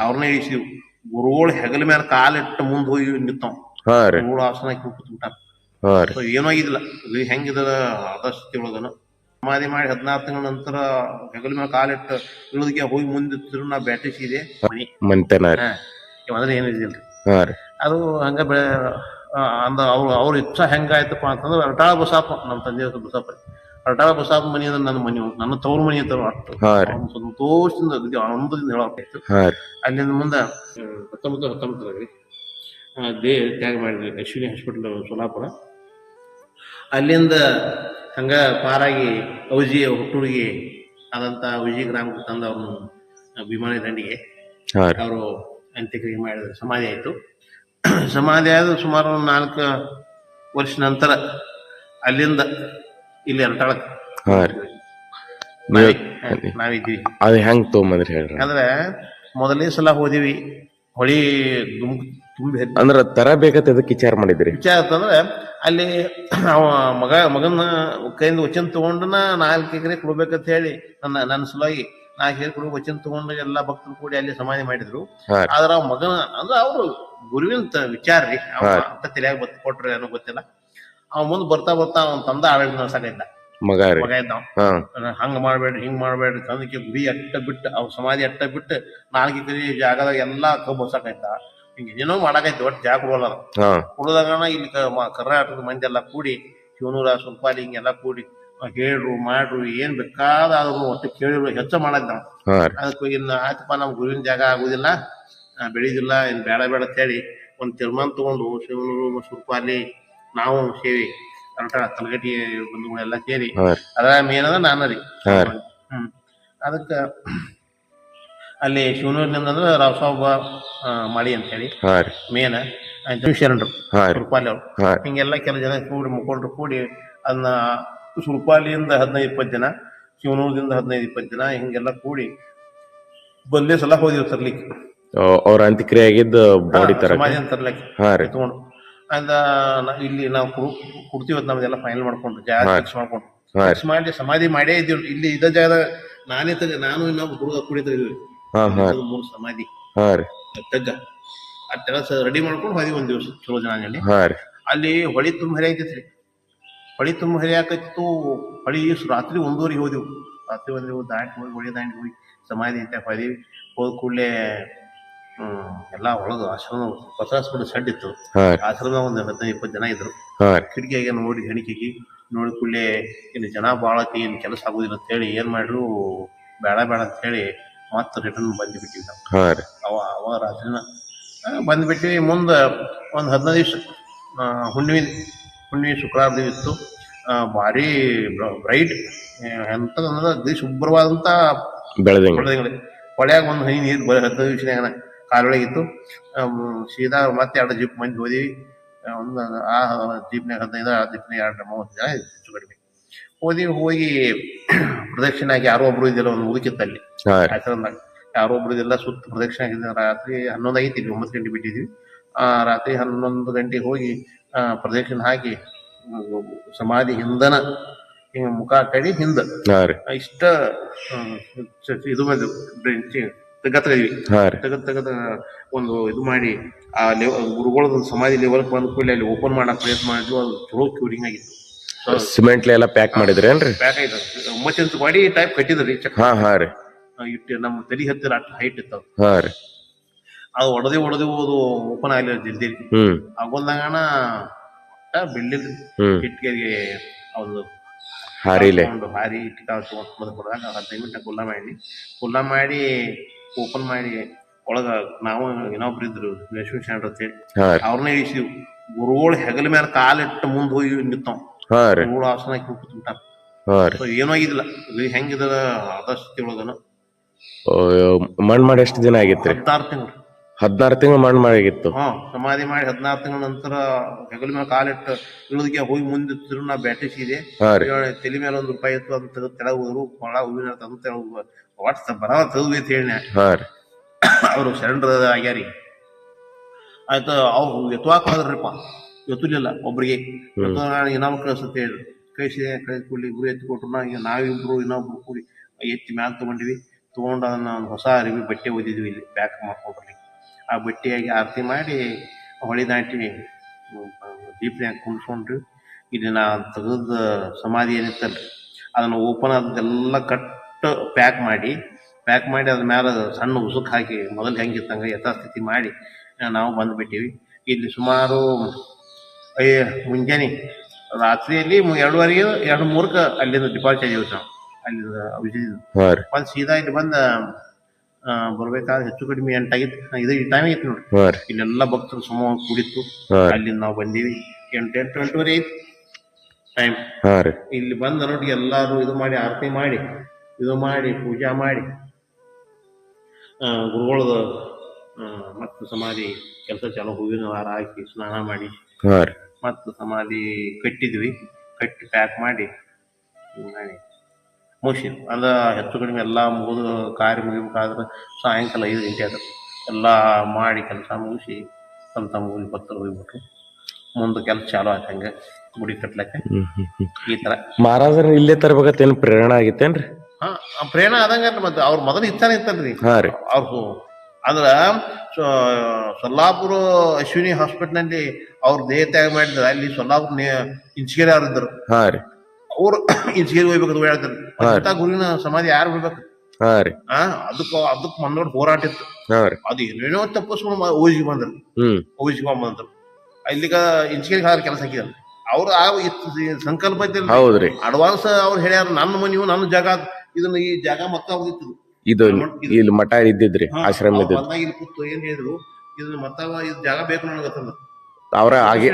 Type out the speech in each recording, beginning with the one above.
ಅವ್ರನ್ನೇ ಇಳಿಸಿದ್ವು ಗುರುಗಳು ಹೆಗಲ ಮೇಲೆ ಕಾಲಿಟ್ಟು ಮುಂದೆ ಹೋಗಿ ನಿಂತಾವ್. ಗುರುಗಳು ಆಸನ ಕೂತ್ಬಿಟ್ಟಾರ ಏನೂ ಇದು ಹೆಂಗಿದ ಆದಷ್ಟು ತಿಳೋದನ. ಸಮಾಧಿ ಮಾಡಿ ಹದಿನಾರು ತಿಂಗಳ ನಂತರ ಹೆಗಲ ಮೇಲೆ ಕಾಲಿಟ್ಟು ಇಳಿದಕ್ಕೆ ಹೋಗಿ ಮುಂದೆ ತಿರು ನಾ ಬ್ಯಾಟಿಸಿದೆ ಮನಿ. ಮಂತೆನ ರೀ. ಹಾ. ಮೊದಲು ಏನಿದಿಲ್ರಿ ಅದು ಹಂಗ ಬೆ ಆ, ಅಂದ ಅವ್ರ ಅವ್ರ ಇಚ್ಛಾ ಹೆಂಗಾಯ್ತಪ್ಪ ಅಂತಂದ್ರೆ ಅಟಾಳ ಬಸಾಪ ನಮ್ಮ ತಂದೆ ಬಸಾಪ ಅರಟಾಳ ಬಸಾಪ ಮನಿ ಅಂದ್ರೆ ನನ್ನ ಮನಿ ನನ್ನ ತವರು ಮನಿ ಅಂತ ಅಷ್ಟು. ಅವ್ನು ಸಂತೋಷದಿಂದ ಅಗದಿ ಆನಂದದಿಂದ ಹೇಳಬೇಕಾಯ್ತು ಹಾ ರೀ. ಅಲ್ಲಿಂದ ಮುಂದೆ ಹತ್ತೊಂಬತ್ತು ಹತ್ತೊಂಬತ್ತರಾಗ್ರಿ ದೇ ತ್ಯಾಗ ಮಾಡಿದ್ವಿ ಅಶ್ವಿನಿ ಹಾಸ್ಪಿಟಲ್ ಸೋಲಾಪುರ. ಅಲ್ಲಿಂದ ಹಂಗ ಪಾರಾಗಿ ಔಜಿಯ ಹುಟ್ಟೂರಿಗೆ ಆದಂತ ಔಜಿ ಗ್ರಾಮಕ್ಕೆ ತಂದು ಅವ್ರನ್ನ ವಿಮಾನ ದಂಡಿಗೆ. ಅವರು ಅಂತ್ಯಕ್ರಿಯೆ ಮಾಡಿದ್ರು. ಸಮಾಧಿ ಆಯಿತು. ಸಮಾಧಿ ಆದ ಸುಮಾರು ನಾಲ್ಕು ವರ್ಷ ನಂತರ ಅಲ್ಲಿಂದ ಇಲ್ಲಿ ಎರಟಾಳಕ್ಕೆ ಹಾ ರೀ. ನಾವಿ ನಾವಿದ್ವಿ ಅದು ಹೆಂಗ್ ತೊಗೊಂಬಂದ್ರಿ ಹೇಳ್ರಿ? ಅಂದ್ರೆ ಮೊದಲನೇ ಸಲ ಹೋದಿವಿ. ಹೊಳಿ ದುಮ್ ತುಂಬಿ ಹತ್ತಿ. ಅಂದ್ರ ತರ ಬೇಕಂತ ಅದಕ್ಕೆ ವಿಚಾರ ಮಾಡಿದ್ರಿ? ವಿಚಾರ ಅಂತಂದ್ರೆ ಅಲ್ಲಿ ಅವ ಮಗ ಮಗನ ಕೈಯಿಂದ ವಚನ ತಗೊಂಡನ ನಾಲ್ಕು ಎಕರೆ ಕೊಡ್ಬೇಕಂತ ಹೇಳಿ ನನ್ನ ನನ್ನ ಸಲುವಾಗಿ ನಾಲ್ಕು ಎಕರೆ ಕೊಡುವ ವಚನ ತಗೊಂಡು ಎಲ್ಲ ಭಕ್ತರು ಕೂಡಿ ಅಲ್ಲಿ ಸಮಾಧಿ ಮಾಡಿದ್ರು. ಹಾ ರೀ. ಆದ್ರ ಅವ್ ಮಗನ ಅಂದ್ರೆ ಅವ್ರು ಗುರುವಿನ ತ- ವಿಚಾರ ರೀ. ಅವ ಹಾ. ಅಂತ ತಲೆಯಾಗ ಬತ್ ಕೊಟ್ರಿ ಏನೋ ಗೊತ್ತಿಲ್ಲ. ಅವ್ ಮುಂದ್ ಬರ್ತಾ ಬರ್ತಾ ಅವ್ನ ತಂದ ಆಡಳಿತ ನಡ್ಸಕೈತ ಮಗ ರೀ. ಮಗ ಇದ್ದ ಹಾ. ಹಂಗ ಮಾಡ್ಬೇಡ್ರಿ ಹಿಂಗ್ ಮಾಡ್ಬೇಡ್ರಿ ತಂದಕ್ಕೆ ಗುಡಿ ಅಟ್ಟ ಬಿಟ್ಟು ಅವ್ ಸಮಾಧಿ ಅಟ್ಟ ಬಿಟ್ಟು ನಾಲ್ಕು ಕರಿ ಜಾಗದಾಗ ಎಲ್ಲಾ ಕಬ್ಬು ಹೊಸಕೈತ ಹಿಂಗ ಏನೋ ಮಾಡಕೈತಿ ಒಟ್ಟು ಜಾಗ ಕೊಡೋಲ್ಲ. ಹಾ. ಉಳಿದಾಗ ಇಲ್ಲಿ ಕ- ಮ- ಕರ್ನಾಟಕದ ಮಂದಿ ಎಲ್ಲ ಕೂಡಿ ಶಿವನೂರ ಸುಲ್ಪಾಲಿ ಹಿಂಗೆಲ್ಲ ಕೂಡಿ ಹೇಳ್ರು ಮಾಡ್ರು ಏನ್ ಬೇಕಾದ್ರು ಒಟ್ಟು ಕೇಳಿದ್ರು ಹೆಚ್ಚ ಮಾಡದ್ ನಾವು. ಹಾ ರೀ. ಅದಕ್ಕೆ ಇನ್ನು ಆಯ್ತಪ್ಪ ನಮ್ ಗುರುವಿನ ಜಾಗ ಆಗುದಿಲ್ಲ ಆ, ಬೆಳೆಯುದಿಲ್ಲ ಇನ್ ಬೇಡ ಬೇಡ ಅಂತ ಹೇಳಿ ಒಂದ್ ತೀರ್ಮಾನ ತಗೊಂಡು ಶಿವನೂರು ಸುಲ್ಪಾಲಿ ನಾವು ಸೇರಿ ಅಂತ ತಲಗಟ್ಟಿ ಬಂಧುಗಳೆಲ್ಲ ಸೇರಿ ಅದರ ರೀ. ಅದ್ರ ಮೇನ್ ಅದ ನಾನು ರೀ. ಹ್ಮ್. ಅದಕ್ಕ ಅಲ್ಲಿ ಶಿವನೂರಿನಿಂದ ಅಂದ್ರೆ ರಾವಸಾಬ ಮಾಡಿ ಅಂತ ಹೇಳಿ. ಮೇನ್ ಶರಣರು ರೂಪಾಲಿ ಅವರು ಸುರ್ಪಾಲಿ ಅವ್ರು. ಹಿಂಗೆಲ್ಲ ಕೆಲ ಜನ ಕೂಡಿ ಮುಖಂಡರು ಕೂಡಿ ಅದನ್ನ ಸುರ್ಪಾಲಿಯಿಂದ ಹದಿನೈದು ಇಪ್ಪತ್ತು ಜನ ಶಿವನೂರದಿಂದ ಹದಿನೈದು ಇಪ್ಪತ್ತು ಜನ ಹಿಂಗೆಲ್ಲ ಕೂಡಿ ಬಂದೇ ಸಲ ಹೋದಿವಿ ತರ್ಲಿಕ್ಕೆ. ಅವ್- ಅವ್ರ ಅಂತ್ಯಕ್ರಿಯೆ ಆಗಿದ್ದ ಬಾಡಿ ತರ ಸಮಾಧಿ ಅಂತ ಅಂದ ಇಲ್ಲಿ ನಾವು ಕೊಡ್ತೀವಿ ನಮ್ದೆಲ್ಲ ಫೈನಲ್ ಮಾಡ್ಕೊಂಡು ಜಾಗ. ಫಿಕ್ಸ್ ಮಾಡ್ಕೊಂಡು ಫಿಕ್ಸ್ ಮಾಡಿ ಸಮಾಧಿ ಮಾಡೇ ಇದ್ದೀವಿ ಇಲ್ಲಿ ಇದ ಜಾಗ ನಾನೇ ತಗ ನಾನು ಇನ್ನೊಬ್ಬ ಹುಡುಗ ಕೂಡಿ ಇದೀವಿ ಮೂರು ಸಮಾಧಿ. ತಗ್ಗ. ರೆಡಿ ಮಾಡ್ಕೊಂಡು ಹೋದಿ ಒಂದ್ ದಿವಸ ಚಲೋ ಜನ ಅಲ್ಲಿ ಹೊಳಿ ತುಂಬ ಹರಿಯಾಕೈತ್ರಿ. ಹೊಳಿ ತುಂಬ ಹರಿಯಾಕೈತು ಹೊಳಿ ರಾತ್ರಿ ಒಂದೂವರೆಗೆ ಹೋದೆವು. ರಾತ್ರಿ ಒಂದೂವರೆ ದಾಟಿ ಹೋಗಿ ಹೊಳಿ ದಾಂಡಿ ಹೋಗಿ ಸಮಾಧಿ ಐತೆ ಹೊಳಿ ಹೋದ ಕೂಡಲೇ ಎಲ್ಲ ಒಳಗೆ ಆಶ್ರಮ ಪತ್ರಾಸ್ಪದ ಸೆಡ್ ಇತ್ತು. ಆಶ್ರಮ ಒಂದ್ ಹದಿನೈದು ಇಪ್ಪತ್ತು ಜನ ಇದ್ರು. ಕಿಟಕಿಯಾಗೆ ನೋಡಿ ಗಣಿಕೆಗೆ ನೋಡಿ ಕೂಡಲೇ ಇಲ್ಲಿ ಜನ ಭಾಳ ಏನು ಕೆಲಸ ಆಗುದಿಲ್ಲ ಅಂತ ಹೇಳಿ ಏನ್ ಮಾಡ್ರು ಬೇಡ ಬೇಡ ಅಂತ ಹೇಳಿ ಮತ್ತೆ ರಿಟರ್ನ್ ಬಂದ್ಬಿಟ್ಟಿವಿ ನಾವು ಅವ ಅವ ರಾತ್ರಿನ ಬಂದ್ಬಿಟ್ಟಿವಿ ಮುಂದ ಒಂದು ಹದಿನೈದು ದಿವ್ಸ ಹುಣ್ಣಿಮೆ ಹುಣ್ಣಿಮೆ ಶುಕ್ರವಾರ ದಿವಸ ಇತ್ತು. ಭಾರಿ ಬ್ರೈಟ್ ಎಂತದಂದ್ರೆ ಅಗದಿ ಶುಭ್ರವಾದಂತ ಬೆಳೆದಂಗೆ. ಹೊಳ್ಯಾಗ ಒಂದು ಹನಿ ನೀರು ಬರ ಹದಿನೈದು ದಿವಸನಾಗ ಕಾಲೊಳಗಿತ್ತು ಇತ್ತು. ಸೀದಾ ಮತ್ತೆ ಎರಡು ಜೀಪ್ ಮಂದಿ ಹೋದಿವಿ. ಒಂದು ಆ ಜೀಪ್ನಾಗ ಹದಿನೈದು ಆ ಜೀಪ್ನಾಗ ಎರಡು ಮೂವತ್ತು ಜನ ಹೆಚ್ಚು ಕಡಿಮೆ. ಹೋದಿ ಹೋಗಿ ಪ್ರದಕ್ಷಿಣೆ ಆಗಿ ಯಾರೋ ಒಬ್ರು ಇದೆಲ್ಲ ಒಂದು ಮುದುಕಿತ್ತು ಅಲ್ಲಿ ಆಶ್ರಮದಾಗ. ಯಾರೋ ಒಬ್ರು ಇದೆಲ್ಲ ಸುತ್ತ ಪ್ರದಕ್ಷಿಣೆ ಆಗಿದ್ದ ರಾತ್ರಿ ಹನ್ನೊಂದು ಐತಿ ಒಂಬತ್ತು ಗಂಟೆ ಬಿಟ್ಟಿದ್ವಿ. ಆ ರಾತ್ರಿ ಹನ್ನೊಂದು ಗಂಟೆ ಹೋಗಿ ಪ್ರದಕ್ಷಿಣೆ ಹಾಕಿ ಸಮಾಧಿ ಹಿಂದನ ಹಿಂಗ ಮುಖ ಕಡಿ ಹಿಂದ. ಇಷ್ಟ ಇದು ಬಂದು ತೆಗ ತೆಗದ್ವಿ ಹಾ ರೀ. ತೆಗದ್ ತೆಗದ ಒಂದು ಇದು ಮಾಡಿ ಆ ಲೆವ ಗುರುಗಳದ ಸಮಾಧಿ ಲೆವೆಲ್ ಬಂದ ಕೂಡಲೇ ಅಲ್ಲಿ ಓಪನ್ ಮಾಡಕ್ ಪ್ರಯತ್ನ ಮಾಡಿದ್ವಿ. ಅದು ಚಲೋ ಕ್ಯೂರಿಂಗ್ ಆಗಿತ್ತು. ಸಿಮೆಂಟ್ ಎಲ್ಲ ಪ್ಯಾಕ್ ಮಾಡಿದ್ರೇನ್ರಿ ಪ್ಯಾಕ್ ಆಯ್ತು. ಒಂಬತ್ತು ಇಂಚ್ ಮಾಡಿ ಟೈಪ್ ಕಟ್ಟಿದ್ರಿ. ಚಕ್ ಹಾ ಹಾ ರೀ. ಇಟ್ಟು ನಮ್ಮ ತಲೆ ಹತ್ತಿರ ಅಷ್ಟು ಹೈಟ್ ಇತ್ತು. ಹಾ ರೀ. ಅದು ಒಡದೆ ಒಡದೆ ಅದು ಓಪನ್ ಆಗಲಿಲ್ಲ ಜಲ್ದಿ ಹ್ಮ್. ಆಗೊಂದಾಗಣ ಬಿಲ್ಡಿಂಗ್ ಹ್ಮ್. ಅವ್ರು ಹಾರಿ ಹಾರಿಲೆ. ಹಾರಿ ಇಟ್ಟಿಗೆ ತಗೊಂಡು ಬಂದು ಕೊಡದಾಗ ಹದಿನೈದು ಮಿನಿಟ್ ಕುಲ್ಲ ಮಾಡಿ ಕುಲ್ಲ ಮಾಡಿ ಓಪನ್ ಮಾಡಿ ಒಳಗ ನಾವು ಇನ್ನೊಬ್ರು ಇದ್ರು ಲಕ್ಷ್ಮೀ ಶಾಂಡ್ ಅಂತ ಹೇಳಿ ಅವ್ರನ್ನೇ ಇಳಿಸಿವ್ ಗುರುಗಳು ಹೆಗಲ ಮೇಲೆ ಕಾಲಿಟ್ಟು ಮುಂದೆ ಹೋಗಿ ನಿಂತಾವ್. ಗುರುಗಳು ಆಸನ ಕೂತ್ಬಿಟ್ಟಾರ. ಏನೂ ಆಗಿದ್ದಿಲ್ಲ. ಇದು ಹೆಂಗಿದ ಆದಷ್ಟು ತಿಳೋದನ. ಓ, ಮಣ್ಣ್ ಮಾಡಿ ಎಷ್ಟು ದಿನ ಆಗಿತ್ತು ಹದಿನಾರು ತಿಂಗಳು. ಹದಿನಾರು ತಿಂಗಳು ಮಾಡಿ ಮಾಡಿಗಿತ್ತು. ಹಾ ಸಮಾಧಿ ಮಾಡಿ ಹದಿನಾರು ತಿಂಗಳ ನಂತರ ಹೆಗಲ ಮೇಲೆ ಕಾಲಿಟ್ಟು ಇಳಿದಕ್ಕೆ ಹೋಗಿ ಮುಂದೆ ತಿರು ನಾ ಬ್ಯಾಟಿಸಿದೆ ತಲೆ ಮೇಲೆ ಒಂದು ರೂಪಾಯಿ ಇತ್ತು ಅಂತ ತೆಳಗ್ ಹೋದ್ರು. ಕೊಳ ಹೂವಿನ ತಂದು ತೆಳಗ್ ಒಟ್ಟು ಬರ ತೆಗೆದು ಅಂತ ಹೇಳಿ ಅವರು ಶರಣರ ಆಗ್ಯಾರಿ. ಆಯ್ತು ಅವ್ರು ಎತ್ತುವಾಕ ಹೋದ್ರಪ್ಪ ಎತ್ತಲಿಲ್ಲ ಒಬ್ರಿಗೆ. ಎತ್ತು ಕಳಿಸುತ್ತೆ ಹೇಳಿ ಕಳಿಸಿದೆ ಕಳಿಸಿ ಕೂಡಲಿ ಇಬ್ರು ಎತ್ತಿ ಕೊಟ್ರು ನಾವಿಬ್ರು ಇನ್ನೊಬ್ರು ಕೂಡಿ ಎತ್ತಿ ಮ್ಯಾಲ ತಗೊಂಡಿವಿ. ತೊಗೊಂಡು ಅದನ್ನ ಒಂದು ಹೊಸ ಅರಿವಿ ಬಟ್ಟೆ ಓದಿದ್ವಿ ಇಲ್ಲಿ ಪ್ಯಾಕ್ ಮಾಡ್ಕೊಂಡ್ರಿ ಆ ಬಟ್ಟೆಯಾಗಿ ಆರತಿ ಮಾಡಿ ಹೊಳಿ ದಾಟಿ ದೀಪನ್ಯಾಗ ಕುಂಡ್ಸ್ಕೊಂಡ್ರಿ ಇಲ್ಲಿ ನಾ ತೆಗೆದ ಸಮಾಧಿ ಏನಿತ್ತಲ್ರಿ ಅದನ್ನು ಓಪನ್ ಅದೆಲ್ಲ ಕಟ್ ಪ್ಯಾಕ್ ಮಾಡಿ ಪ್ಯಾಕ್ ಮಾಡಿ ಅದ್ರ ಮೇಲೆ ಸಣ್ಣ ಉಸುಕ್ ಹಾಕಿ ಮೊದಲು ಹೆಂಗಿತ್ತಂಗೆ ಯಥಾಸ್ಥಿತಿ ಮಾಡಿ ನಾವು ಬಂದುಬಿಟ್ಟಿವಿ. ಇಲ್ಲಿ ಸುಮಾರು ಐ ಮುಂಜಾನೆ ರಾತ್ರಿಯಲ್ಲಿ ಎರಡುವರೆಗೆ ಎರಡು ಮೂರಕ್ಕೆ ಅಲ್ಲಿಂದ ಡಿಪಾರ್ಚರ್ ಆಗಿವಿ ನಾವು ಅಲ್ಲಿಂದ ರೀ. ಬಂದು ಸೀದಾ ಇಲ್ಲಿ ಬಂದ ಬರ್ಬೇಕಾದ್ರೆ ಹೆಚ್ಚು ಕಡಿಮೆ ಎಂಟಾಗಿತ್ತು ಇದು ಈ ಟೈಮ್ ಆಗಿತ್ತು ನೋಡ್ರಿ. ಹಾ ಇಲ್ಲೆಲ್ಲ ಭಕ್ತರು ಸುಮ ಕೂಡಿತ್ತು. ಅಲ್ಲಿಂದ ನಾವು ಬಂದೀವಿ. ಎಂಟು ಎಂಟು ಎಂಟುವರೆ ಐತಿ ಟೈಮ್ ಇಲ್ಲಿ ಬಂದ ನೋಡಿ ಎಲ್ಲಾರು ಇದು ಮಾಡಿ ಆರತಿ ಮಾಡಿ ಇದು ಮಾಡಿ ಪೂಜಾ ಮಾಡಿ. ಗುರುಗಳದ ಮತ್ತು ಸಮಾಧಿ ಕೆಲಸ ಚಲೋ ಹೂವಿನ ಹಾರ ಹಾಕಿ ಸ್ನಾನ ಮಾಡಿ. ಮತ್ತ ಸಮಾಧಿ ಕಟ್ಟಿದ್ವಿ ಕಟ್ಟಿ ಪ್ಯಾಕ್ ಮಾಡಿ ಮಾಡಿ. ಮುಗಿಸಿ ಅಂದ ಹೆಚ್ಚು ಕಡಿಮೆ ಎಲ್ಲ ಮುಗಿದು ಕಾರ್ಯ ಮುಗಿಬೇಕಾದ್ರೆ ಸಾಯಂಕಾಲ ಐದು ಗಂಟೆ ಆದ್ರೆ ಎಲ್ಲ ಮಾಡಿ ಕೆಲಸ ಮುಗಿಸಿ ತಮ್ಮ ತಮ್ಮ ಊರಿಗೆ ಭಕ್ತರು ಹೋಗ್ಬಿಟ್ರು ಮುಂದೆ ಕೆಲಸ ಚಾಲೂ ಆಯ್ತು ಹಂಗೆ ಗುಡಿ ಕಟ್ಲಕ್ಕೆ. ಈ ಥರ ಮಹಾರಾಜರ ಇಲ್ಲೇ ತರ್ಬೇಕತ್ತೇನ್ ಪ್ರೇರಣಾ ಆಗಿತ್ತೇನ್ರಿ ಪ್ರೇರಣ ಆದಂಗ ಮತ್ತೆ ಅವ್ರ ಮೊದಲು ಇತ್ತಾನೆ ಇತ್ತಲ್ರಿ ಅವ್ರ ರೀ. ಅವ್ರು ಅಂದ್ರ ಸೊಲ್ಲಾಪುರ ಅಶ್ವಿನಿ ಹಾಸ್ಪಿಟ್ಲ್ನಲ್ಲಿ ಅವ್ರ ದೇಹ ತ್ಯಾಗ ಮಾಡಿದ್ರ. ಅಲ್ಲಿ ಸೊಲ್ಲಾಪುರ ಇಂಚಿಗೆರೆ ಅವ್ರ ಇದ್ರು ಅವ್ರು ಇಂಚಿಗೆರೆ ಹೋಗ್ಬೇಕು ಹೇಳ್ತಾರೆ. ಅಂತ ಗುರುವಿನ ಸಮಾಧಿ ಯಾರು ಬಿಡ್ಬೇಕು? ಅದಕ್ಕ ಅದಕ್ ಮನ್ನೋಡ್ ಹೋರಾಟ ಇತ್ತು. ಅದು ಏನೇನೋ ತಪ್ಪಿಸ್ಕೊಂಡು ಓಜಿಗೆ ಬಂದ್ರು. ಓಜಿಗೆ ಬಂದ್ರು. ಇಲ್ಲಿಗ ಇಂಚಿಗೆರೆ ಹಾಕಿ ಕೆಲಸ ಹಾಕಿದ್ರು ಅವ್ರು ಆ ಸಂಕಲ್ಪ ಐತಿ ಅಡ್ವಾನ್ಸ್ ಅವ್ರು ಹೇಳ್ಯಾರ ನನ್ನ ಮನೆಯು ನನ್ನ ಜಾಗ. ಇದನ್ನ ಈ ಜಾಗ ಮತ್ತ ಇದು ಇಲ್ಲಿ ಮಠ ಇದ್ದಿದ್ರಿ ಆಶ್ರಮ ಅವ್ರ್ ಇದ್ದಿದ್ ಬಂದಾಗ ಇಲ್ಲಿ ಕೂತು ಏನ್ ಹೇಳಿದ್ರು ಇದನ್ನ ಮತ್ತ ಇದು ಜಾಗ ಬೇಕು ನನಗತ್ತಂದ ಅವ್ರ ಆಗಿ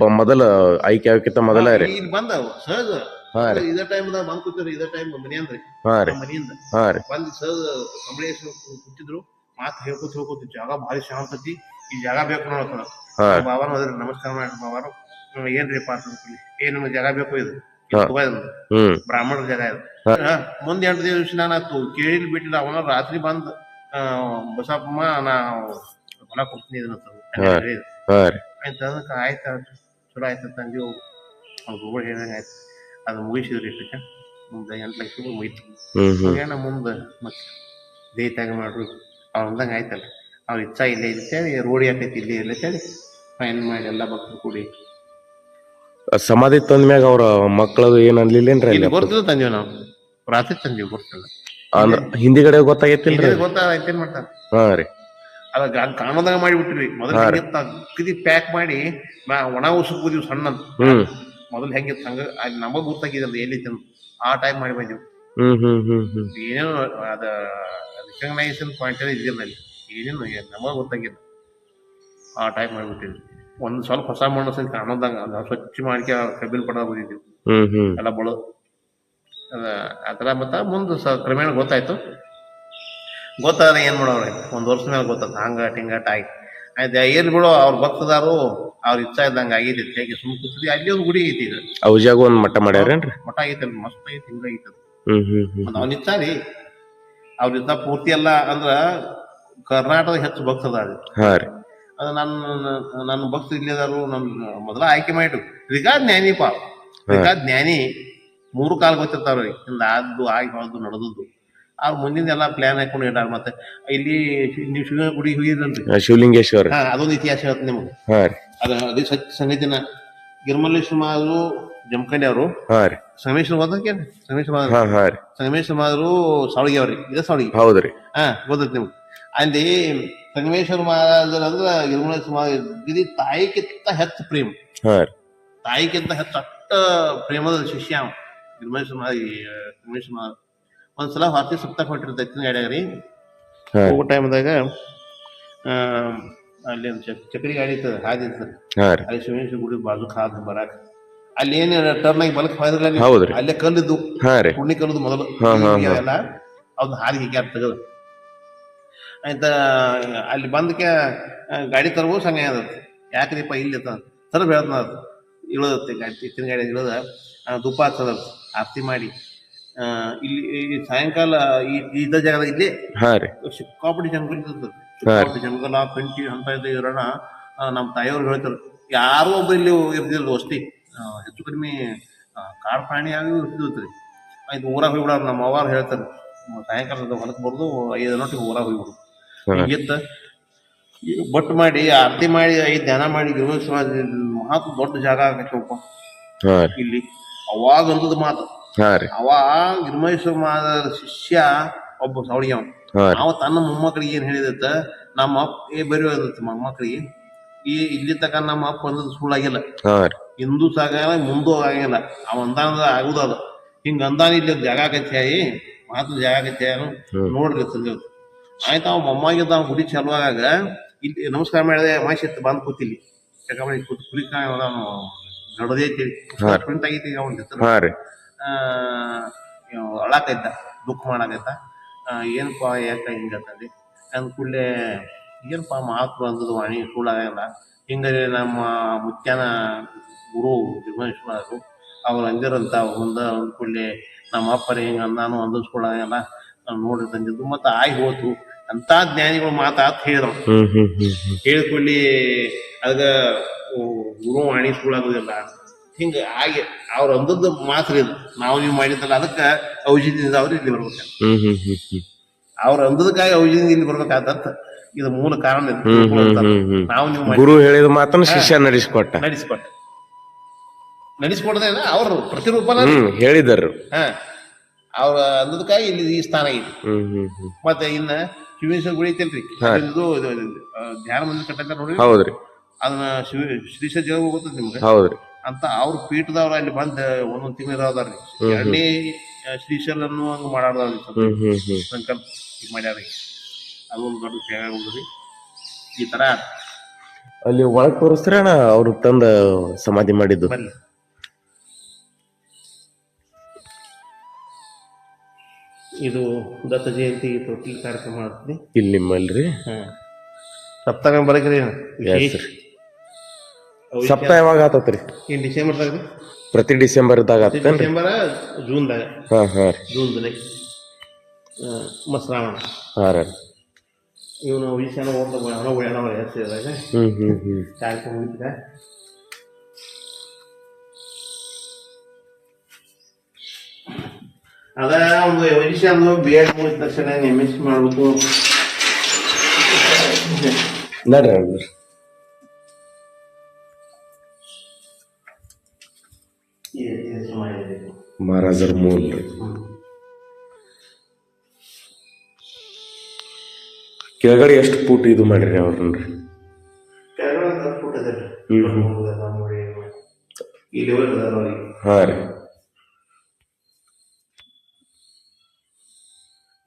ಬ- ಮೊದಲ ಐಕ್ಯ ಆಗಕ್ಕಿಂತ ಮೊದಲ ರೀ. ಇಲ್ಲಿ ಬಂದ ಸಹಜ. ಹಾ ರೀ. ಇದೇ ಟೈಮ್ ದಾಗ ಬಂದ್ ಕೂತಿದ್ರು ಇದ ಟೈಮ್ ಮನೆ ಅಂದ್ರಿ ಹಾ ರೀ. ನಮ್ಮ ಮನೆಯಿಂದ. ಹಾ ರೀ. ಬಂದ್ ಸಹಜ ಕಂಬಳೇಶ್ವರ ಕೂತಿದ್ರು ಮಾತು ಹೇಳ್ಕೊತ ಹೇಳ್ಕೊತ ಜಾಗ ಭಾರಿ ಶಾಂತತಿ ಈ ಜಾಗ ಬೇಕು ನೋಡತ್ತದ ಹಾ ಬಾಬಾನ ಹೋದ್ರಿ ನಮಸ್ಕಾರ ಮಾಡಿ ಬಾಬಾರು ಏನ್ರಿ ಏನ್ರಿಪ್ಪ ಅಂತ ಕೇಳಿ ಏ ನಮ್ಗೆ ಜಾಗ ಬೇಕು ಇದು? ತಗೋ ಹಾ. ಹಾ, ಮುಂದ್ ಎಂಟು ದಿವಸ ನಾನು ಆತು ಕೇಳಿ ಬಿಟ್ಟಿಲ್ಲ ಅವನ ರಾತ್ರಿ ಬಂದ್ ಆ, ಬಸಪ್ಪಮ್ಮ ನಾ ಹೊಲ ಕೊಡ್ತೀನಿ ಆಯ್ತು ಅದಕ್ಕೆ ಆಯ್ತು ಚಲೋ ಆಯ್ತು ತಂದಿ ಹೋಗು ಅವ್ರು ಹೇಳ್ದಂಗೆ ಆಯ್ತು. ಅದು ಮುಗಿಸಿದ್ರಿ ಇಷ್ಟಕ್ಕೆ. ಮುಂದೆ ಎಂಟು ಲಕ್ಷ ರೂಪಾಯಿ ಮುಗೀತು. ಹೋಗ್ಯಾನ ಮುಂದೆ ಮತ್ತೆ ದೇಹ ಮಾಡ್ರಿ. ಅವ್ರು ಅಂದಂಗ ಆಯ್ತಲ್ಲ. ಅವ್ರ ಇಚ್ಛಾ ಇಲ್ಲೇ ಇರ್ತೇವೆ ರೋಡಿ ಹಾಕೈತಿ ಇಲ್ಲೇ ಇರ್ಲತ್ತೇಳಿ ಫೈನ್ ಮಾಡಿ ಎಲ್ಲ ಭಕ್ತರು ಕೂಡಿ ಸಮಾಧಿ ತಂದ್ಮ್ಯಾಗ ಅವ್ರ ಮಕ್ಕಳದು ಏನ್ ಅನ್ಲಿಲ್ಲೇನ್ರಿ ಅಲ್ಲಿ ಇಲ್ಲಿ ಗೊತ್ತಿಲ್ಲ ತಂದೀವಿ ನಾವು. ರಾತ್ರಿ ತಂದೀವಿ ಗೊತ್ತಿಲ್ಲ ಅಂದ್ರ ಹಿಂದಿಗಡೆ ಗೊತ್ತಾಗೈತಿಲ್ರಿ? ಗೊತ್ತಾಗೈತಿ ಗೊತ್ತಾಗ ಏನ್ ಮಾಡ್ತಾರೆ? ಹಾ ರೀ. ಅದ ಗಾ- ಕಾಣೋದಾಗ ಮಾಡಿಬಿಟ್ರಿ ಮೊದಲು ಹೆಂಗಿತ್ತ ಅಗದಿ ಪ್ಯಾಕ್ ಮಾಡಿ ನಾ ಒಣ ಉಸುಕ್ ಕೂದಿವಿ ಸಣ್ಣ. ಹ್ಮ್. ಮೊದಲು ಹೆಂಗಿತ್ತು ಹಂಗ ಅಲ್ಲಿ ನಮಗ್ ಗೊತ್ತಾಗಿದಲ್ಲ ಎಲ್ಲಿತ್ತು ಅಂತ. ಆ ಟೈಮ್ ಮಾಡಿ ಬಂದಿವಿ. ಹ್ಮ್ ಹ್ಮ್ ಹ್ಮ್ ಹ್ಮ್. ಏನೇನು ಅದ ರಿಕಗ್ನೈಸೇಷನ್ ಪಾಯಿಂಟ್ ಇದೆಯಲ್ಲ ಅಲ್ಲಿ ಏನೇನು ನಮಗ್ ಗೊತ್ತಾಗಿಲ್ಲ. ಆ ಟೈಮ್ ಮಾಡಿಬಿಟ್ಟಿದ್ವಿ ಒಂದ್ ಸ್ವಲ್ಪ ಹೊಸ ಮಣ್ಣು ಸಹಿತ ಕಾಣೋದಂಗ ಅದ. ಸ್ವಚ್ಛ ಮಾಡ್ಕೆ ಕಬ್ಬಿನ ಪಡ ಹ್ಮ್ ಎಲ್ಲ ಬಳು. ಅದ ಆತರ ಮತ್ತ ಮುಂದೆ ಸ ಕ್ರಮೇಣ ಗೊತ್ತಾಯ್ತು. ಗೊತ್ತಾದ್ರೆ ಏನ್ ಮಾಡೋರು ಒಂದ್ ವರ್ಷ ಮೇಲೆ ಗೊತ್ತಾಯ್ತು ಹಂಗ ಟಿಂಗಟ್ ಆಗಿ ಆಯ್ತು. ಏನ್ ಬಿಡು ಅವ್ರ ಭಕ್ತದಾರು ಅವ್ರ ಇಚ್ಛಾ ಇದ್ದಂಗ ಆಗೈತಿ ಹೇಗೆ ಸುಮ್ ಕೂತಿದ್ವಿ. ಅಲ್ಲಿ ಒಂದು ಗುಡಿ ಐತಿ ಇದು. ಅವಜಾಗ ಒಂದ್ ಮಠ ಮಾಡ್ಯಾರೇನ್ರಿ? ಮಠ ಐತಿ ಮಸ್ತ್ ಐತಿ ಹಿಂಗ ಐತಿ ಅದು. ಅವ್ನ ಇಚ್ಛಾ ರೀ. ಅವ್ರ ಇದ್ದ ಪೂರ್ತಿ ಅಲ್ಲ ಅಂದ್ರ ಕರ್ನಾಟಕದ ಹೆಚ್ಚು ಭಕ್ತದಾರಿ ಹಾ ರೀ. ನನ್ನ ನನ್ನ ಭಕ್ತ ಇಲ್ಲಿದಾರು ನನ್ನ ಮೊದಲ ಆಯ್ಕೆ ಮಾಡಿರು ರಿಗಾ ಜ್ಞಾನಿಪ ರಿಗಾ ಜ್ಞಾನಿ ಮೂರು ಕಾಲ ಗೊತ್ತಿರ್ತಾವ್ರಿ ಹಿಂದ ಆದ್ದು ಆಗಿ ಹೋದ್ದು ನಡೆದದ್ದು. ಮುಂದಿನ ಎಲ್ಲ ಪ್ಲಾನ್ ಹಾಕೊಂಡು ಇಡಾರ ಮತ್ತೆ. ಇಲ್ಲಿ ನೀವು ಶಿವ ಗುಡಿ ಹೋಗಿದ್ರಲ್ರಿ? ಶಿವಲಿಂಗೇಶ್ವರ. ಹಾ ಅದೊಂದು ಇತಿಹಾಸ ಹೇಳ್ತೀನಿ ನಿಮ್ಗೆ. ರೀ. ಅದ ಅದೇ ಸತ್ಯ ಸಂಗತಿನ ಗಿರ್ಮಲ್ಲೇಶ್ವರ ಮಾದ್ರು ಜಮಖಂಡಿ ಅವರು. ರೀ. ಸಂಗಮೇಶ್ವರ ಗೊತ್ತೇನ್ರಿ ಸಂಗಮೇಶ್ವರ ರೀ. ಸಂಗಮೇಶ್ವರ ಮಾದ್ರು ಸಾವಳಿಗೆ ಅವ್ರಿ ಇದೇ ಸಾವಳಿಗೆ. ಹೌದ್ರಿ ಹಾ ಗೊತ್ತೈತಿ ನಿಮ್ಗೆ. ಅಲ್ಲಿ ಸಂಗಮೇಶ್ವರ ಮಹಾರಾಜರ ಅಂದ್ರ ಗಿರ್ಮಲೇಶ್ವರ ಮಹಾರಾಜ ಇದು ತಾಯಿಗಿಂತ ಹೆಚ್ಚು ಪ್ರೇಮ. ತಾಯಿಕಿಂತ ತಾಯಿಗಿಂತ ಹೆಚ್ಚು ಅಟ್ಟ ಪ್ರೇಮದ ಶಿಷ್ಯ ಅವ. ಮಹಾರಾಜ ಸಂಗಮೇಶ್ವರ ಮಹಾರಾಜ. ಒಂದ್ಸಲ ಹೊರತಿ ಸುತ್ತ ಕೊಟ್ಟಿರ್ತೈತಿ ಗಾಡ್ಯಾಗ ರೀ. ಹೋಗೋ ಟೈಮ್ದಾಗ ಅಲ್ಲಿ ಒಂದು ಚಕ್ ಚಕ್ರಿ ಗಾಡಿ ಇತ್ತು ಹಾದಿ ಇರ್ತದೆ ಅಲ್ಲಿ ಶಿವೇಶ್ವರ ಗುಡಿ ಬಾಜು ಹಾದ್ ಬರಾಕ. ಅಲ್ಲಿ ಏನ್ ಟರ್ನ್ ಆಗಿ ಬಲಕ್ ಹೋದ್ರಲ್ಲ ಹೌದ್ರಿ. ಅಲ್ಲೇ ಕಲ್ಲಿದ್ದು ಪುಣ್ಯ ಕಲ್ಲದು ಮೊದಲು. ಅವ್ನ ಹಾರಿಗೆ ಗ್ಯಾಪ್ ತೆಗೆದು. ಆಯ್ತಾ ಅಲ್ಲಿ ಬಂದಕ್ಕೆ ಗಾಡಿ ತರಬೋದು ಸಂಗ ಅದ ಯಾಕ್ರಿಪ್ಪ ಇಲ್ಲಿ ಸರ್ ಅದು ಇಳದತ್ತೆ ಗಾಡಿ ಇತ್ತಿನ ಗಾಡಿ ಇಳದ ಆ, ಹಾಕ್ತದ ಹಚ್ಚದ ಆರತಿ ಮಾಡಿ. ಇಲ್ಲಿ ಸಾಯಂಕಾಲ ಇದ್ದ ಜಾಗದ ಇಲ್ಲಿ ಸಿಕ್ಕಾಪಟ್ಟಿ ಜಂಗಲ್ ಸಿಕ್ಕಾಪಟ್ಟಿ ಜಂಗಲ ಕಂಟಿ ಅಂತ ಇದ್ದ ಇರೋಣ ನಮ್ಮ ತಾಯಿಯವ್ರು ಹೇಳ್ತಾರೆ. ಯಾರು ಒಬ್ಬ ಇಲ್ಲಿ ಇರ್ದಿಲ್ಲ ಅಷ್ಟೇ ಹೆಚ್ಚು ಕಡಿಮೆ ಕಾಡ್ ಪ್ರಾಣಿ ಆಗಿ ಇರ್ತಿದ್ರಿ ಇದು ಊರಾಗ ಹೋಗ್ಬಿಡಾರ ನಮ್ಮ ಅವ್ವಾರು ಹೇಳ್ತಾರೆ. ಸಾಯಂಕಾಲದ ಹೊಲಕ್ಕೆ ಬರೋದು ಐದು ಗಂಟೆಗೆ ಊರಾಗ ಹೋಗ್ಬಿಡು. ಹಿಂಗಿತ್ತ ಬಟ್ ಮಾಡಿ ಆರತಿ ಮಾಡಿ ಐದು ಧ್ಯಾನ ಮಾಡಿ ಗೃಹೋತ್ಸವ ಮಾತು ದೊಡ್ಡ ಜಾಗ ಆಗತ್ತಪ್ಪ ಇಲ್ಲಿ. ಅವಾಗ ಅಂದದ ಮಾತು. ಅವ ಗಿರ್ಮೇಶ್ವರ ಮಾದ ಶಿಷ್ಯ ಒಬ್ಬ ಸವಳಿ ಅವ ತನ್ನ ಮೊಮ್ಮಕ್ಕಳಿಗೆ ಏನ್ ಹೇಳಿದತ್ತ? ನಮ್ಮ ಅಪ್ಪ ಏ ಬರೀ ಮೊಮ್ಮಕ್ಕಳಿಗೆ. ಈ ಇಲ್ಲಿ ತಕ ನಮ್ಮ ಅಪ್ಪ ಅಂದದ್ದು ಸುಳ್ಳಾಗಿಲ್ಲ ಹಿಂದೂ ಸಾಗಲ್ಲ ಮುಂದೂ ಆಗಿಲ್ಲ. ಅವ ಅಂದಾನದ ಆಗುದದ. ಹಿಂಗ ಅಂದಾನ ಇಲ್ಲಿ ಜಾಗ ಆಗತ್ಯಾಯಿ ಮಾತು ಜಾಗ ಹ್ಮ್. ನೋಡ್ರಿ ಸಂಜೆ ಆಯ್ತು ಅವ ಮೊಮ್ಮಾಗಿದ್ದ ಅವ್ನು ಗುಡಿ ಚಾಲು ಆಗಾಗ ಇಲ್ಲಿ ನಮಸ್ಕಾರ ಮಾಡಿದೆ ಮಾಸಿತ್ತು ಬಂದ್ ಕೂತಿಲ್ಲಿ ಚಕ ಮಾಡಿ ಕೂತ್ ಕುರಿ ಅವನು ನಡದೈತಿ. ಪ್ರಿಂಟ್ ಆಗೈತಿ ಅವನ ಹೆಸರು ಅಳಾಕೈತ ದುಃಖ ಮಾಡಾಕೈತ. ಏನಪ್ಪ ಯಾಕ ಹಿಂಗತ್ತಲ್ಲಿ ಅಂದ ಕೂಡಲೇ ಏನಪ್ಪ ಮಾತು ಅಂದದ್ ವಾಣಿ ಸುಳ್ಳಾಗಲ್ಲ ಹಿಂಗಾರೆ ನಮ್ಮ ಮುಖ್ಯಾನ ಗುರು ವಿಘ್ನೇಶ್ವರರು ಅವ್ರು ಅಂದಿರಂತ ಮುಂದ ಅಂದ್ಕೊಳ್ಳಿ ಕೂಡಲೇ ನಮ್ಮ ಅಪ್ಪರೇ ಹಿಂಗ ನಾನು ಅಂದಿಸ್ಕೊಳಂಗಿಲ್ಲ ನಾವ್ ನೋಡ್ರಿ ಬಂದಿದ್ದು. ಮತ್ತೆ ಆಗಿ ಹೋತು ಅಂತ ಜ್ಞಾನಿಗಳು ಮಾತಾತ್ ಹೇಳಿದ್ರು. ಹ್ಮ್ ಹ್ಮ್ ಹ್ಮ್ ಹ್ಮ್. ಹೇಳಿದ ಅದ ಗುರು ವಾಣಿ ಸುಳ್ಳಾಗೋದಿಲ್ಲ ಹಿಂಗ ಆಗಿ ಅವ್ರ ಅಂದದ್ದು ಮಾತ್ರ ಇದು. ನಾವು ನೀವು ಮಾಡಿದ್ದಲ್ಲ ಅದಕ್ಕೆ ಔಷಧಿಯಿಂದ ಅವ್ರು ಇಲ್ಲಿ ಬರ್ಬೇಕು. ಅವ್ರ ಹ್ಮ್ ಹ್ಮ್ ಹ್ಮ್. ಅವ್ರು ಅಂದದಕ್ಕಾಗಿ ಔಷಧಿಯಿಂದ ಇಲ್ಲಿ ಬರ್ಬೇಕಾದಂತ ಇದು ಮೂಲ ಕಾರಣ ಇದು. ಹ್ಮ್ ಹ್ಮ್ ಹ್ಮ್ ಹ್ಮ್. ನಾವು ನೀವು ಮಾಡಿ ಗುರು ಹೇಳಿದ ಮಾತನ್ನ ಶಿಷ್ಯ ನಡೆಸಿಕೊಟ್ಟ. ನಡೆಸಿಕೊಟ್ಟ. ನಡೆಸ್ಕೊಡದೆ ಅವ್ರ ಪ್ರತಿರೂಪನ ಹ್ಮ್ ಹೇಳಿದರು. ಹಾ. ಅವ್ರ ಅಂದದಕ್ಕಾಗಿ ಇಲ್ಲಿ ಈ ಸ್ಥಾನ ಐತಿ ಹ್ಮ್ ಮತ್ತೆ ಇನ್ನ ಶಿವೇಶ್ವರ ಗುಡಿ ಐತಲ್ರಿ ಹಾ. ಇದು ಇದು- ಇದು, ಧ್ಯಾನ ಮಂದಿರ ಕಟ್ಟಂತ ನೋಡಿ ಹೌದ್ರಿ. ಅದನ್ನ ಶಿವ ಶ್ರೀಶ ಜಗ ಹೋಗುತ್ತೆ ನಿಮ್ಗೆ? ಹೌದ್ರಿ. ಅಂತ ಅವ್ರ ಪೀಠದವ್ರ ಅಲ್ಲಿ ಬಂದ್ ಒಂದೊಂದ್ ತಿಂಗಳ ಅದಾರ್ರಿ. ಎರಡನೇ ಶ್ರೀಶೈಲ ಹ್ಮ್ ಹ್ಮ್ ಹ್ಮ್. ಸಂಕಲ್ಪ ಮಾಡ್ಯಾರ ಮಾಡ್ಯಾರ್ರಿ. ಅದೊಂದು ದೊಡ್ಡ ತ್ಯಾಗ ಹೋಗ್ರಿ ಈ ತರ. ಅಲ್ಲಿ ಒಳಗ್ ಅಣ್ಣ ಅವ್ರು ತಂದ ಸಮಾಧಿ ಮಾಡಿದ್ದು. ಇದು ದತ್ತ ಜಯಂತಿ ತೊಟ್ಟಿ ಕಾರ್ಯಕ್ರಮ ಮಾಡ್ತೀನಿ ಇಲ್ಲಿ ನಿಮ್ಮಲ್ರಿ. ಹಾ. ಸಪ್ತಾಹ ಬರಕ್ರಿ ಸಪ್ತಾಹ sir. ಸಪ್ತ ಯಾವಾಗ ಆತತ್ರಿ? ಇನ್ ಡಿಸೆಂಬರ್ದಾಗ ರೀ ಪ್ರತಿ ಡಿಸೆಂಬರ್ದಾಗ ಆತೇನ್ರಿ? ಡಿಸೆಂಬರ್ ಜೂನ್ದಾಗ. ಹಾ ಹಾಂ ರೀ. ಜೂನ್ ಜುಲೈ ಮತ್ತು ಶ್ರಾವಣ. ಹಾಂ ರೀ ಇವನು ವಿಷಯನ ಓದ್ತಾ ಹೋಗ್ಯಾನ ಉಳ್ಯಾಣ ಹೆಸರಿದಾಗ ಹ್ಞೂ ಹ್ಞೂ ಹ್ಮ್. ಕಾರ್ಯಕ್ರಮ ಮುಗಿತಿದೆ. ಅದ ಒಂದು ವಿಷಯ ಅಂದು ಬಿ ಎಡ್ ಮುಗಿದ ತಕ್ಷಣ ಎಂ ಎಸ್ ಮಾಡ್ಬೇಕು? ನಡ್ರಿ ಮಹಾರಾಜರ ಮೂಲ್ ರೀ ಕೆಳಗಡೆ ಎಷ್ಟು ಫೂಟ್ ಇದು ಮಾಡಿರಿ ಅವ್ರನ್ನ ಅದಾರ ಹಾ ರೀ.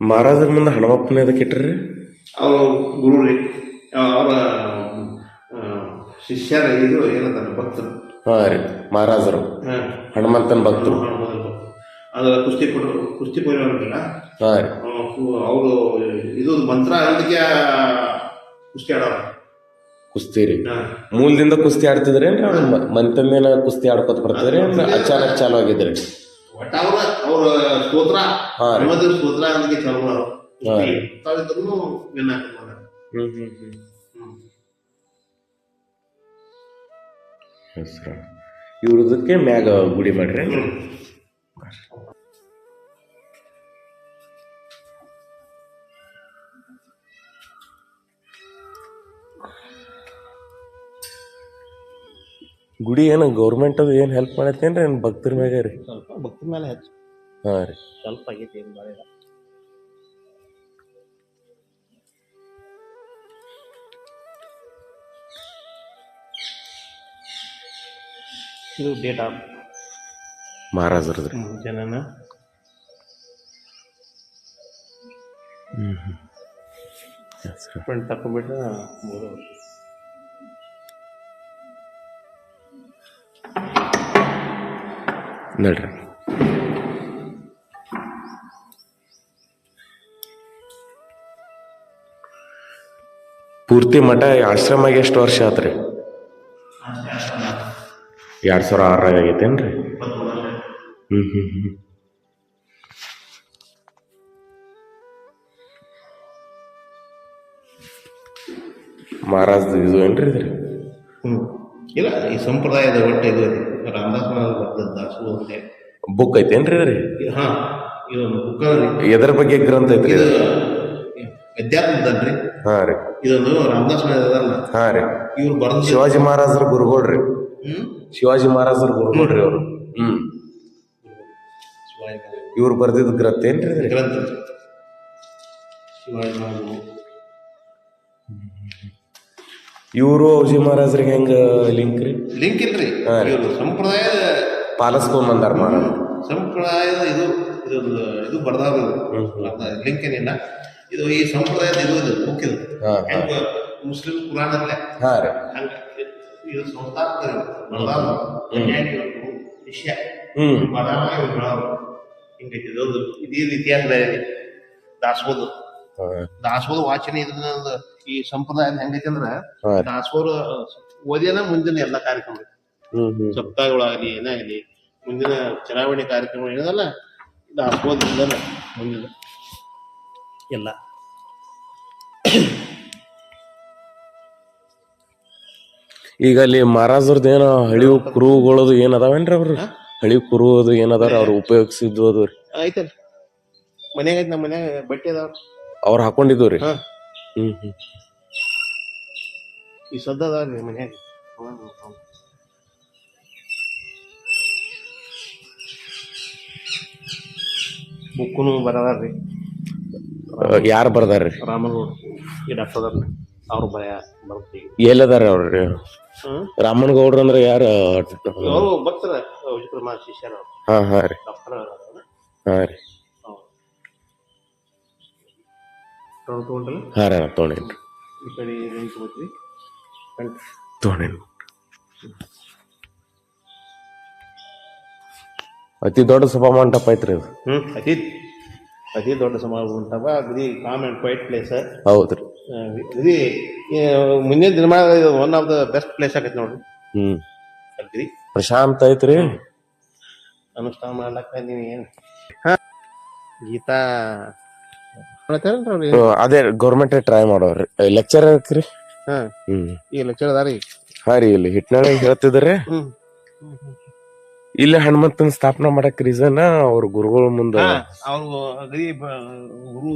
ಮಹಾರಾಜರ ಮುಂದೆ ಹಣಮಪ್ಪನ ಅದಕ್ಕೆ ಇಟ್ರಿ ಅವರು ಗುರು ರೀ ಅವರ ಶಿಷ್ಯರ ಇದು ಏನಂತಾರೆ ಭಕ್ತರು. ಹಾಂ ರೀ ಮಹಾರಾಜರು ಹನುಮಂತನ ಭಕ್ತರು. ಅದರ ಕುಸ್ತಿ ಕೊಟ್ಟರು ಕುಸ್ತಿ ಕೊಯ್ಯೋರಿಲ್ಲ ಹಾ ರೀ. ಅವರು ಇದು ಮಂತ್ರ ಅದಕ್ಕೆ ಕುಸ್ತಿ ಆಡೋರು. ಕುಸ್ತಿ ರೀ. ಮೂಲದಿಂದ ಕುಸ್ತಿ ಆಡ್ತಿದ್ರೆ ಮಂತ್ರ ಮೇಲೆ ಕುಸ್ತಿ ಆಡ್ಕೊತ ಬರ್ತಿದ್ರಿ ಅಚಾನಕ್ ಚಾಲು ಆಗಿದ್ರಿ. ಒಟ್ಟ ಅವ್ರ ಅವ್ರ ಸ್ತೋತ್ರ ಹಾ ರೀ. ಹನುಮಂತರ ಸ್ತೋತ್ರ ಅದಕ್ಕೆ ಚಲೋ ತಾವಿದ್ರು ವಿನ್ ಹೆಸ್ರ. ಇವ್ರದಕ್ಕೆ ಮ್ಯಾಗ ಗುಡಿ ಮಾಡ್ರಿ. ಗುಡಿ ಏನು ಗೌರ್ಮೆಂಟ್ ಅದು ಏನು ಹೆಲ್ಪ್ ಮಾಡತ್ತೇನ್ರಿ? ಏನು ಭಕ್ತರ ಮ್ಯಾಗ ರೀ? ಸ್ವಲ್ಪ ಭಕ್ತಿ ಮೇಲೆ ಹೆಚ್ಚು. ಹಾಂ ರೀ. ಸ್ವಲ್ಪ ಆಗೈತಿ ಏನು ಮಾಡಿಲ್ಲ ಇಲ್ಲ. ಇದು ಡೇಟ್ ಆಫ್ ಮಹಾರಾಜರದ್ರಿ ಜನನ. ಹ್ಮ್ ಹ್ಮ್. ಹೆಸ್ರು. ಫ್ರೆಂಡ್ ತಕೊಂಡ್ಬಿಟ್ರೆ ಮೂರು ವರ್ಷ. ನಡ್ರಿ ಪೂರ್ತಿ ಮಠ ಆಶ್ರಮಾಗ ಎಷ್ಟು ವರ್ಷ ಆತ್ರಿ? ಎರಡು ಸಾವಿರ ಆರಾಗ ಆಗೈತೇನ್ರಿ? ಹ್ಮ್ ಹ್ಮ್ ಹ್ಮ್. ಮಹಾರಾಜ್ ಇದು ಏನ್ರಿ ಇದ್ರಿ? ಹ್ಮ್. ಇಲ್ಲ ಈ ಸಂಪ್ರದಾಯದ ಒಟ್ಟೆ ಇದು ರಾಮದಾಸ್ ಬರ್ತದ ದಾಸು ಅಂತೆ ಬುಕ್ ಐತೇನ್ರಿ ರೀ ಹಾ ಇದೊಂದು ಬುಕ್ ರೀ ಎದ್ರ ಬಗ್ಗೆ ಗ್ರಂಥ ಐತ್ರಿ ಇದು ಇದು? ಅಧ್ಯಾತ್ಮದಲ್ರಿ ಹಾ ರೀ. ಇದೊಂದು ರಾಮದಾಸ್ ಅದಲ್ಲ ಹಾ ರೀ. ಇವ್ರು ಬರ್ದ ಶಿವಾಜಿ ಮಹಾರಾಜರ ಗುರುಗಳ್ರಿ. ಹ್ಮ್? ಶಿವಾಜಿ ಮಹಾರಾಜರ ಗುರುಗಳ್ರಿ ಅವರು. ಹ್ಮ್. ಇವ್ರು ಬರ್ದಿದ್ ಗ್ರಂಥ ಏನ್ರಿ? ಗ್ರಂಥ. ಶಿವಾಜಿ ಮಹಾರಾಜರು ಇವರು ಔಜಿ ಮಹಾರಾಜರಿಗೆ ಹೆಂಗ ಲಿಂಕ್ ರೀ? ಲಿಂಕ್ ಇಲ್ರಿ. ಹಾ ರೀ. ಇವ್ರು ಸಂಪ್ರದಾಯದ ಪಾಲಿಸ್ಕೊಂಡ್ ಬಂದಾರ ಮಹಾರಾಜ ಸಂಪ್ರದಾಯದ ಇದು ಇದೊಂದು ಇದು ಬರ್ದಾರ ಲಿಂಕ್ ಏನಿಲ್ಲ ಇದು ಈ ಸಂಪ್ರದಾಯದ ಇದು ಇದು ಬುಕ್ ಇದು ಹಾ, ಹಾ. ಹೆಂಗ ಮುಸ್ಲಿಂ ಕುರಾನಲ್ಲೇ? ಹಾ ರೀ. ಹಂಗ ಇದು ಸಂಸ್ಥಾಪಕ ಬರ್ದಾರ ವಿಷಯ ಹ್ಮ್. ಬದಾಮ ಇವ್ರು ಹೇಳೋರು. ಹಿಂಗೈತಿ. ಇದೊಂದು ಇದೇನು ಇತಿಹಾಸ ಇದೆ ದಾಸೋದು ಹಾ, ದಾಸೋದ ವಾಚನೆ ಇದನ್ನ ಈ ಸಂಪ್ರದಾಯ ಹೆಂಗೈತಿ ಅಂದ್ರ. ದಾಸೋರ ಓದಿಯನ ಮುಂದಿನ ಎಲ್ಲ ಕಾರ್ಯಕ್ರಮ ಸಪ್ತಾಹಗಳಾಗಲಿ ಏನೇ ಆಗಲಿ ಮುಂದಿನ ಚುನಾವಣೆ ಕಾರ್ಯಕ್ರಮ ಏನದಲ್ಲ ದಾಸೋದಿಂದ ಮುಂದಿನ ಎಲ್ಲ. ಈಗ ಅಲ್ಲಿ ಮಹಾರಾಜರದ್ದು ಏನೋ ಹಳಿ ಕುರುಗಳದು ಏನ್ ಅದಾವೇನ್ರಿ ಅವ್ರು? ಹಳಿವು ಕುರುವುದು ಏನದಾರ ಅವ್ರು ಉಪಯೋಗಿಸಿದ್ದು ಅದು ರೀ. ಐತಲ್ಲ ಮನ್ಯಾಗ ಐತಿ ನಮ್ಮ ಮನ್ಯಾಗ ಬಟ್ಟೆ ಅದಾವ ಅವ್ರು ಹಾಕೊಂಡಿದ್ದು ರೀ ಹಾ. ಹ್ಮ್ ಹ್ಮ್. ಈ ಸದ್ದ ಮನ್ಯಾಗ ಬುಕ್ಕುನು ಬರದಾರ್ರಿ. ಯಾರು ಬರ್ದಾರ್ರಿ? ರಾಮನಗೌಡ ಈ ಡಾಕ್ಟರ್ ಅವ್ರು. ಬರೆಯ ಬರ್ತೀವಿ ಎಲ್ಲದಾರ ಅವ್ರಿ? ಹ್ಮ್. ರಾಮನ್ ಗೌಡ್ರ ಅಂದ್ರೆ ಯಾರು? ಅವರು ಬರ್ತಾರ. ಶಿಷ್ಯರ ಹಾ ಹಾ ರೀ. ಡಾಕ್ಟರ್ ಹಾ ರೀ. ಹಾ ರೀ ನಾ ತೊಗೊಂಡೇನ್ರಿ ಈ ಕಡೆ ತೊಗೊಂಡೇನಿ. ಅತಿ ದೊಡ್ಡ ಸಭಾ ಮಂಟಪ ಐತ್ರಿ ಅದು ಹ್ಞೂ ಅತಿ ಅತಿ ದೊಡ್ಡ ಸಭಾ ಮಂಟಪ ಅಗದಿ ಕಾಮ್ ಅಂಡ್ ಕ್ವೈಟ್ ಪ್ಲೇಸ್ ಹೌದ್ರಿ. ಅಗದಿ ಆ, ಮುಂದಿನ ದಿನಮಾನ ಇದು one of the best place ಆಗೈತೆ ನೋಡ್ರಿ. ಹ್ಮ್. ಅಗ್ರಿ ಪ್ರಶಾಂತ ಐತ್ರಿ. ಅನುಷ್ಠಾನ ಮಾಡ್ಲಕ್ಕ ನೀವು ಏನು? ಹಾಂ. ಗೀತಾ ಅದೇ ಗೌರ್ಮೆಂಟ್ ಟ್ರೈ ಮಾಡೋರಿ. ಲೆಕ್ಚರ್ ಹಾಕ್ರಿ ಹಾ. ಹ್ಮ್. ಈ ಲೆಕ್ಚರ್ ಅದಾರಿ? ಹಾ ರೀ ಇಲ್ಲಿ ಹಿಟ್ನಾಳ ಹೇಳ್ತಿದ್ರೆ. ಹ್ಮ್. ಇಲ್ಲಿ ಹನುಮಂತನ ಸ್ಥಾಪನೆ ಮಾಡಕ್ ರೀಸನ್ ಅವ್ರ ಗುರುಗಳ ಮುಂದ. ಅವ್ರು ಅಗದಿ ಗುರು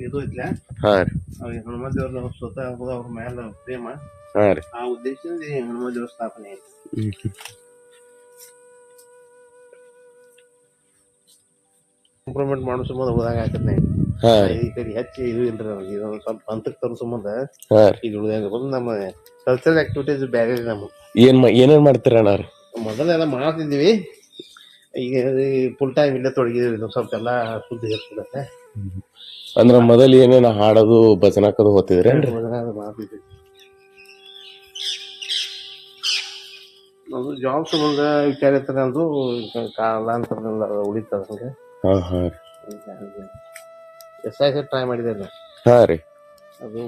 ಇದು ಐತ್ಲ. ಹಾ ರೀ. ಅವ್ರಿಗೆ ಹನುಮಂತ ದೇವ್ರ ಸ್ವತಃ ಅವ್ರ ಮ್ಯಾಲ ಪ್ರೇಮ. ಹಾ ರೀ. ಆ ಉದ್ದೇಶದಿಂದ ಈ ದೇವ್ರ ಸ್ಥಾಪನೆ ಹ್ಮ್ ಹ್ಮ್. ಇಂಪ್ರೂವ್ಮೆಂಟ್ ಮಾಡೋ ಸಂಬಂಧ ಹೋದಾಗ ಆಕತ್ನೆ ಹಾ ರೀ ಈ ಕಡೆ ಹೆಚ್ಚು ಇದು ಇಲ್ರಿ ನಮ್ಗೆ. ಇದೊಂದು ಸ್ವಲ್ಪ ಹಂತಕ್ಕೆ ತರೋ ಸಂಬಂಧ ಹಾ. ರೀ ಈಗ ಉಳಿದಂಗ ಬಂದು ನಮ್ಮ ಕಲ್ಚರಲ್ ಆಕ್ಟಿವಿಟೀಸ್ ಬೇರೆ ರೀ ನಮ್ಮ ಏನ್ ಮಾ- ಏನೇನ್ ಮಾಡ್ತೀರ ಅಣ್ಣ ರೀ ಮೊದಲೆಲ್ಲ ಮಾಡ್ತಿದ್ವಿ ಈಗ ಫುಲ್ ಟೈಮ್ ಇಲ್ಲೇ ತೊಡಗಿದ್ವಿ. ಇದು ಸ್ವಲ್ಪ ಎಲ್ಲ ಸುದ್ದಿ ಇರ್ತದೆ ಅಂದ್ರ ಮೊದಲು ಏನೇನ ಹಾಡೋದು ಭಜನಾಕದು ಹೋಗ್ತಿದ್ರೇನ್ರಿ ಮಾಡ್ತಿದ್ವಿ ಅದು ಜಾಬ್ ಸಂಬಂಧ ವಿಚಾರ ಇರ್ತಾರೆ ಅಂದು ಕಾಲ ಉಳಿತದ ಹಂಗೆ. ಹಾ ಹಾ ರೀ. ಎಸ್ ಐ ಟ್ರೈ ಮಾಡಿದೆ. ಹಾ ರೀ ಅದು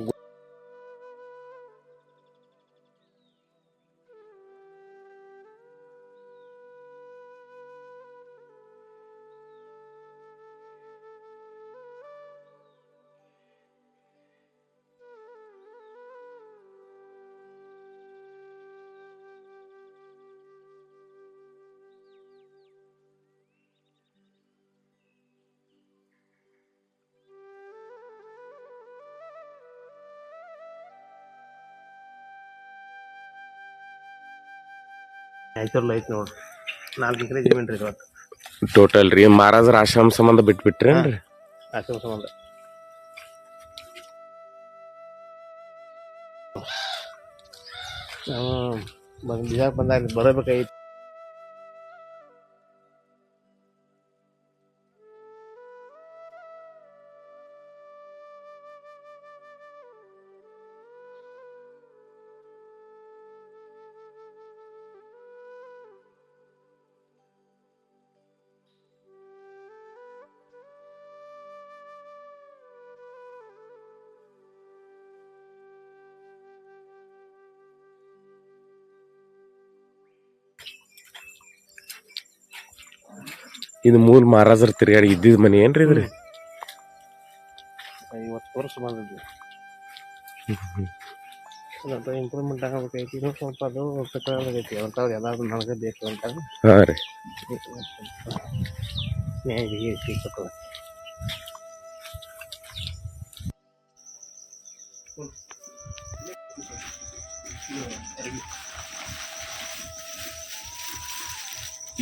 ನ್ಯಾಚುರಲ್ ಐತಿ ನೋಡ್ರಿ ನಾಲ್ಕು ಎಕರೆ ಜಮೀನ್ ರೀ ಇವತ್ತು ಟೋಟಲ್ ರೀ ಮಹಾರಾಜರ ಆಶ್ರಮ ಸಂಬಂಧ ಬಿಟ್ಬಿಟ್ರೇನ್ರಿ ಆಶ್ರಮ ಸಂಬಂಧ ನಾವು ಬಂದ್ ಬಿಜಾಕ್ ಬಂದಾಗ ಬರಬೇಕಾಗಿತ್ತು ಇದು ಮೂಲ ಮಹಾರಾಜರ ತಿರ್ಗಾಡಿ ಇದ್ದಿದ್ ಮನಿ ಏನ್ರಿ ಇದ್ರಿ ಐವತ್ತು ವರ್ಷ ಬಂದಿದ್ವಿ ಸ್ವಲ್ಪ ಇಂಪ್ರೂವ್ಮೆಂಟ್ ಆಗಬೇಕೈತಿ ಇನ್ನೂ ಸ್ವಲ್ಪ ಅದು ಕಟ್ಟಡಾಗೈತಿ ಅಂಥವ್ರು ಎಲ್ಲಾದ್ರು ನನಗೆ ಬೇಕು ಅಂತ ಹಾ ರೀ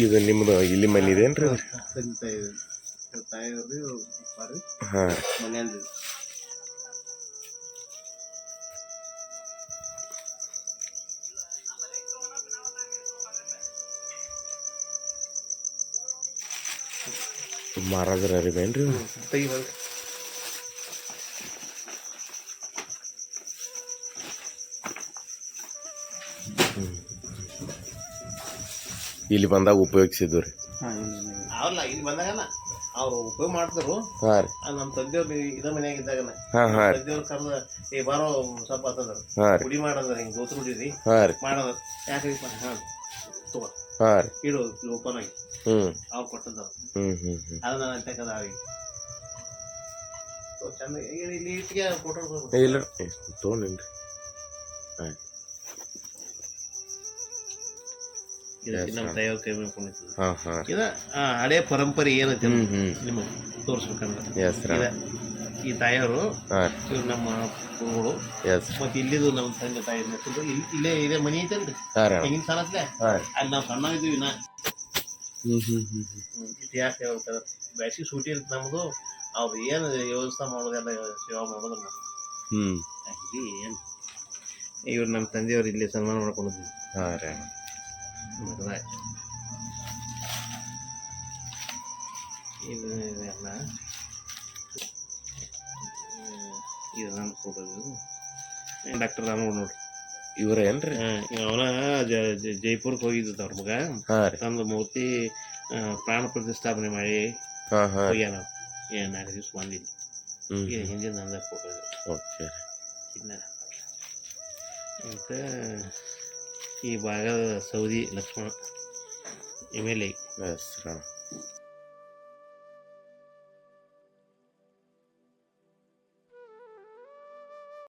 ಇದು ನಿಮ್ದು ಇಲ್ಲಿ ಮನೆ ಇದೇನ್ರಿ ಏನ್ರಿ ಹಾ. ಮನೆಯಲ್ಲಿ ಮಹಾರಾಜರ ಅರಿವೇನ್ರಿ ಇಲ್ಲಿ ಬಂದಾಗ ಉಪಯೋಗಿಸಿದ್ವಿ ರೀ. ಅವ್ರಲ್ಲ ಇಲ್ಲಿ ಬಂದಾಗನ ಅವ್ರು ಉಪಯೋಗ ಮಾಡ್ತಾರು. ಹಾ ರೀ. ಆ ನಮ್ಮ ತಂದೆಯವ್ರು ಇದ ಮನ್ಯಾಗ ಇದ್ದಾಗನ. ಹಾ ಹಾ ರೀ. ತಂದೆಯವ್ರು ಕರ್ದ ಏ ಬಾರೋ ಸ್ವಲ್ಪ ಆತಂದ್ರ ಪುಡಿ ರೀ. ಗುಡಿ ಮಾಡಂದ್ರ ಹಿಂಗೆ ಗೋತ್ರ ಹುಡಿರಿ ಹಾ ರೀ. ಮಾಡೋದ. ಯಾಕೆ ಹಾಂ ತಗೋ. ಹಾ ರೀ. ಇಡು ಓಪನ್ ಆಗಿ. ಹ್ಮ್. ಅವ್ರು ಕೊಟ್ಟದ್ದು. ಅದ ನಾನು ಚಂದ ಇಲ್ಲಿ ಇಟ್ಟಿಗೆ ಫೋಟೋ ಇಲ್ಲ. ತೊಗೊಂಡೇನ್ರಿ. ಆಯ್ತು. ಇದಕ್ಕೆ ನಮ್ಮ ತಾಯಿಯವ್ರ ಕೈ ಮೇಲೆ ಕುಣಿತದ ಹಾ ಹಾ. ಇದ ಆ, ಹಳೆ ಪರಂಪರೆ ಏನೈತಿ ನಿಮಗೆ ತೋರಿಸ್ಬೇಕಂದ್ರೆ ಎಸ್ ರೀ ಇದ ಈ ತಾಯಿಯವರು ಹಾ. ಇವ್ರು ನಮ್ಮ ಗುರುಗಳು ಎಸ್ ಮತ್ತೆ ಇಲ್ಲಿದು ನಮ್ಮ ತಂದೆ ತಾಯಿ ಇಲ್ಲಿ ಇಲ್ಲೇ ಇದೇ ಮನಿ ಐತಲ್ರಿ ಹಾ ರೀ. ತೆಂಗಿನ ಸಾಲತ್ಲೆ ಹಾ. ಅಲ್ಲಿ ನಾವು ಸಣ್ಣ ಇದ್ದೀವಿ ನಾ ಯಾಕೆ ಇತಿಹಾಸ ಹೇಳ್ತಾರೆ. ಬ್ಯಾಸಿಗೆ ಸೂಟಿ ಇರುತ್ತೆ ನಮ್ದು. ಅವ್ರು ಏನು ವ್ಯವಸ್ಥೆ ಮಾಡೋದೆಲ್ಲ ಸೇವಾ ಮಾಡೋದು ಹ್ಞೂ ಹ್ಮ್. ಏನ್ ಏನು. ಇವ್ರು ನಮ್ಮ ತಂದೆಯವ್ರು ಇಲ್ಲಿ ಸನ್ಮಾನ ಮಾಡ್ಕೊಂಡಿದ್ವಿ. ಹಾಂ ರೀ. ಮದುವೆ ಇದು ಇದೆಲ್ಲ ಹ್ಮ್, ಇದು ನನ್ನ ಫೋಟೋ ಡಾಕ್ಟರ್ ರಾಮಗೌಡ ನೋಡ್ರಿ ಇವ್ರ ಏನ್ರಿ? ಅವನ ಜೈಪುರಕ್ಕೆ ಹೋಗಿದ್ದ ಅವ್ರ ಮಗ. ತಂದು ಮೂರ್ತಿ ಪ್ರಾಣ ಪ್ರತಿಷ್ಠಾಪನೆ ಮಾಡಿ ಹೋಗ್ಯಾನ ನಾಲ್ಕು ದಿವಸ ಬಂದಿದ್ದು. ಇದು ಹಿಂದಿನ ನಂದ ಇದು. ಓಕೆ ಚಿನ್ನ ಮತ್ತು ಈ ಭಾಗದ Savadi Laxman M L A S ರೀ